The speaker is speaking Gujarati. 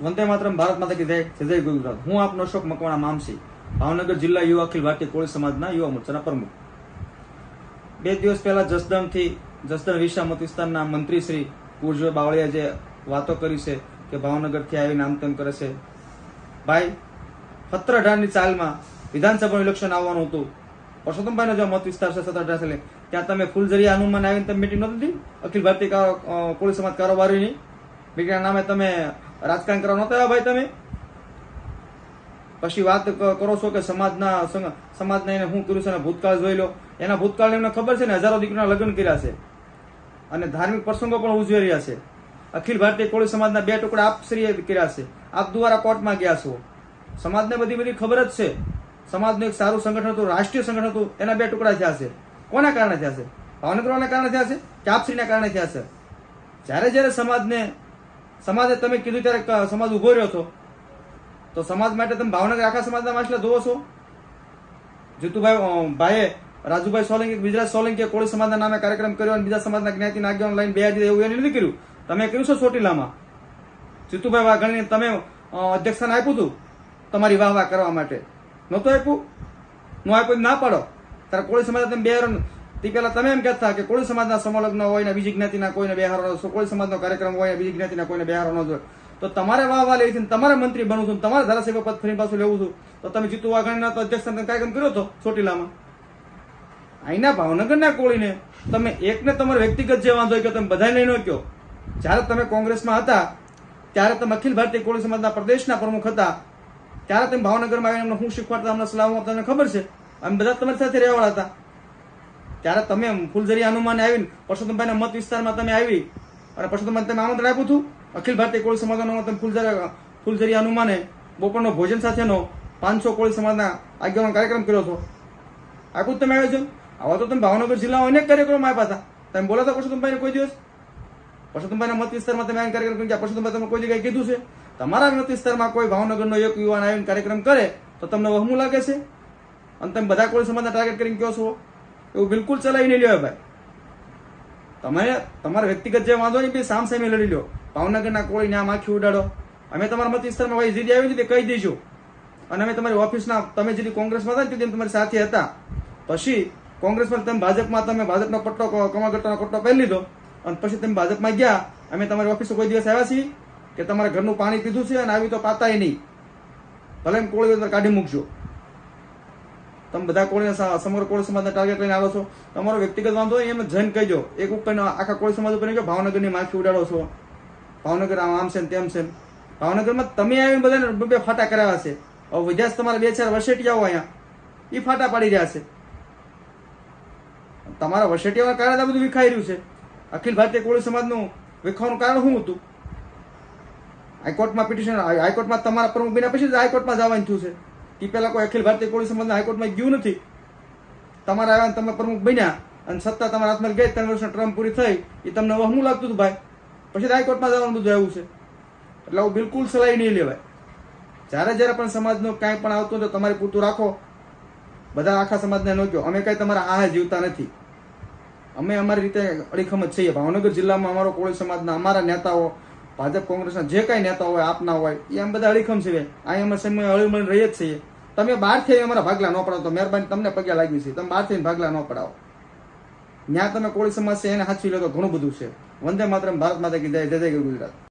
વંદે માતરમ, ભારત માતા કી જય જય ગુજરાત હું આપનો અશોક મકવાણા મામસી, ભાવનગર જિલ્લા યુવા અખિલ ભારતીય કોળી સમાજના યુવા મોરચાના પ્રમુખ. બે દિવસ પહેલા જસદણથી, જસદણ વિશા મત વિસ્તારના મંત્રી શ્રી પૂરજોય બાવળિયા જે વાતો કરી છે કે ભાવનગરથી આવીને આમ કરે છે. ભાઈ સત્તર અઢારની ચાલમાં વિધાનસભાનું ઇલેક્શન આવવાનું હતું. પરસોત્તમભાઈનો જે મત વિસ્તાર છે, સત્તર અઢાર ત્યાં તમે ફૂલઝરિયા હનુમાન આવીને તમે મિટિંગ નહોતી અખિલ ભારતીય કોળી સમાજ કારોબારીની? મિટિંગના નામે તમે રાજકારણ કરવા નતા ભાઈ તમે? પછી વાત કરો છો કે સમાજના સમાજના એને શું કર્યું છે અને ભૂતકાળ જોઈ લો. એના ભૂતકાળ એમને ખબર છે ને, હજારો દીકરીના લગ્ન કર્યા છે. અને ધાર્મિક પ્રસંગો પણ ઉજવી રહ્યા છે. અખિલ ભારતીય કોળી સમાજના બે ટુકડા આપશ્રીએ કર્યા છે. આપ દ્વારા કોર્ટમાં ગયા છો. સમાજને બધી બધી ખબર જ છે. સમાજનું એક સારું સંગઠન હતું, રાષ્ટ્રીય સંગઠન હતું, એના બે ટુકડા થયા છે. કોના કારણે થયા છે? ભાવનગરવાળાના કારણે થયા છે કે આપશ્રીના કારણે થયા છે? જ્યારે જ્યારે સમાજને સમાજે તમે કીધું ત્યારે સમાજ ઊભો રહ્યો છો. તો સમાજ માટે તમે ભાવનગર આખા સમાજના માછલા જોવો છો? જીતુભાઈ ભાઈએ, રાજુભાઈ સોલંકી ગુજરાત સોલંકીએ કોળી સમાજના નામે કાર્યક્રમ કર્યો અને બીજા સમાજના જ્ઞાતિના આગેવાન લાઈન બે હાજર એવું એને નથી કર્યું. તમે કર્યું છો ચોટીલામાં? જીતુભાઈ વાઘાણીને તમે અધ્યક્ષસ્થાન આપ્યું હતું તમારી વાહ વાહ કરવા માટે. નહોતું આપ્યું? નો આપ્યું? ના પાડો. ત્યારે કોળી સમાજ તમે બે તે પહેલા તમે એમ કહેતા કે કોળી સમાજના સમલગ્ન હોય ને બીજી જ્ઞાતિના કોઈને બેહારો કોળી સમાજનો કાર્યક્રમ હોય બીજી જ્ઞાતિના કોઈને બેહારો ન તો તમારે વાહ વાહ લેવી છે તમારે મંત્રી બનવું છું તમારે ધારાસભ્ય પદ ફરી પાછું લેવું છું. તો તમે જીતુ વાઘાણીના તો અધ્યક્ષ કાર્યક્રમ કર્યો હતો ચોટીલામાં. અહીંના ભાવનગરના કોળીને તમે એકને તમારો વ્યક્તિગત જે વાંધો કે તમે બધાને લઈ ન કહો. જ્યારે તમે કોંગ્રેસમાં હતા, ત્યારે તમે અખિલ ભારતીય કોળી સમાજના પ્રદેશના પ્રમુખ હતા, ત્યારે તમે ભાવનગરમાં આવીને અમને શું શીખવાડતા, અમને સલાહ આપતા ખબર છે? અમે બધા તમારી સાથે રહેવાળા હતા. ત્યારે તમે ફૂલઝરી હનુમાન આવીને પરસોત્તમભાઈના મત વિસ્તારમાં તમે આવી અને પરસોત્તમભાઈ તમે આમંત્રણ આપ્યું હતું? અખિલ ભારતીય કોળી સમાજનો તમે ફૂલઝરી ફૂલઝરી હનુમાને બપોરનો ભોજન સાથેનો પાંચસો કોળી સમાજના આગેવાનો કાર્યક્રમ કર્યો હતો. જ તમે આયોજન? આવા તો તમે ભાવનગર જિલ્લામાં અનેક કાર્યક્રમો આપ્યા હતા. તમે બોલાતા પરસોત્તમભાઈને કોઈ દિવસ? પરસોત્તમભાઈના મત વિસ્તારમાં તમે આવીને કાર્યક્રમ કર્યા. પરસોત્તમભાઈ તમે કોઈ જગ્યાએ કીધું છે? તમારા મત વિસ્તારમાં કોઈ ભાવનગરનો એક યુવાન આવીને કાર્યક્રમ કરે તો તમને વહમું લાગે છે? અને તમે બધા કોળી સમાજના ટાર્ગેટ કરીને કહો છો? એવું બિલકુલ ચલાવી નહીં લ્યો ભાઈ. તમે, તમારા વ્યક્તિગત જે વાંધો નહીં સામ સામે લડી લો ભાવનગરના કોળીને આમ આખી ઉડાડો. અમે તમારા મત વિસ્તારમાં ભાઈ જીદી આવી હતી કહી દઈશું. અને અમે તમારી ઓફિસના, તમે જેથી કોંગ્રેસમાં હતા ને તેથી તમારી સાથે હતા. પછી કોંગ્રેસમાં તમે ભાજપમાં તમે ભાજપનો પટ્ટો કમાગટ્ટાનો પટ્ટો પહેરી લીધો. અને પછી તમે ભાજપમાં ગયા. અમે તમારી ઓફિસે કોઈ દિવસ આવ્યા છીએ કે તમારા ઘરનું પાણી પીધું છે અને આવી તો પાતાય નહીં. ભલે એમ કોળી કાઢી મૂકજો. તમે બધા કોળી સમગ્ર કોળી સમાજના ટાર્ગેટ લઈને આવો છો. તમારો વ્યક્તિગત વાંધો હોય એમ જઈને કહેજો. એક ઉપર આખા કોળી સમાજ ઉપર કહો, ભાવનગરની માખી ઉડાડો છો. ભાવનગર આમ છે તેમ છે ભાવનગરમાં તમે આવીને બધાને બે ફાટા કરાવ્યા છે. હવે વિદ્યાસ તમારા બે ચાર વસેટિયાઓ અહીંયા. એ ફાટા પાડી રહ્યા છે. તમારા વસેટિયાઓના કારણે આ બધું વિખાઈ રહ્યું છે. અખિલ ભારતીય કોળી સમાજનું વિખાવાનું કારણ શું હતું? હાઈકોર્ટમાં પિટિશન હાઈકોર્ટમાં તમારા પ્રમુખ બન્યા પછી હાઈકોર્ટમાં જવાનું થયું છે. એ પહેલાં કોઈ અખિલ ભારતીય કોળી સમાજના હાઈકોર્ટમાં ગયું નથી. તમારા આવ્યા તમે પ્રમુખ બન્યા અને સત્તા તમારા હાથમાં ગઈ, ત્રણ વર્ષની ટ્રમ્પ પૂરી થઈ એ તમને હું લાગતું હતું ભાઈ? પછી હાઈકોર્ટમાં જવાનું બધું આવ્યું છે. એટલે આવું બિલકુલ સલાહી નહીં લેવાય. જ્યારે જ્યારે પણ સમાજનું કાંઈ પણ આવતું તો તમારે પૂરતું રાખો. બધા આખા સમાજને ન કહો. અમે કાંઈ તમારા આ જીવતા નથી. અમે અમારી રીતે અડીખમ જ છીએ. ભાવનગર જિલ્લામાં અમારો કોળી સમાજના અમારા નેતાઓ, ભાજપ કોંગ્રેસના જે કાંઈ નેતાઓ હોય, આપના હોય એ અમે બધા અડીખમ છીએ અહીં અમે સમય હળી મળીને રહીએ જ છીએ તમે બહાર થઈ અમારા ભાગલા ન પડાવો તો મહેરબાની તમને પગ્યા લાગ્યું છે તમે બહાર થઈને ભાગલા ન પડાવો ત્યાં તમે કોળી સમાજ છે એને સાચવી લો તો ઘણું બધું છે વંદે માત્ર ભારત માતા કી જય જય જય ગુજરાત